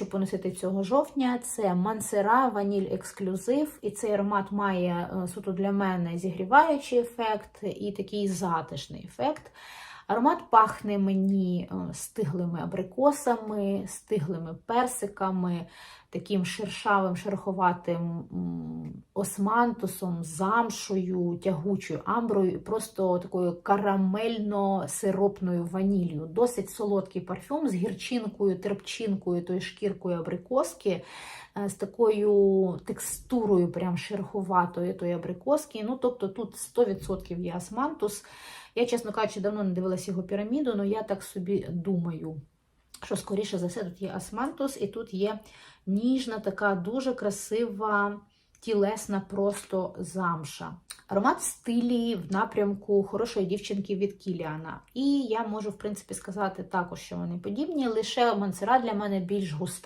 хочу поносити цього жовтня, це Мансера Ваніль Ексклюзив. І цей аромат має е, суто для мене зігріваючий ефект і такий затишний ефект. Аромат пахне мені е, стиглими абрикосами, стиглими персиками, таким шершавим, шероховатим османтусом, замшою, тягучою амброю, і просто такою карамельно-сиропною ваніллю. Досить солодкий парфюм з гірчинкою, терпчинкою, тою шкіркою абрикоски, е, з такою текстурою, прям шероховатої тої абрикоски. Ну, тобто тут 100% є османтус. Я, чесно кажучи, давно не дивилася його піраміду, але я так собі думаю, що скоріше за все тут є османтус, і тут є ніжна, така дуже красива, тілесна просто замша. Аромат стилі в напрямку хорошої дівчинки від Кіліана. І я можу, в принципі, сказати також, що вони подібні, лише Мансера для мене більш густа.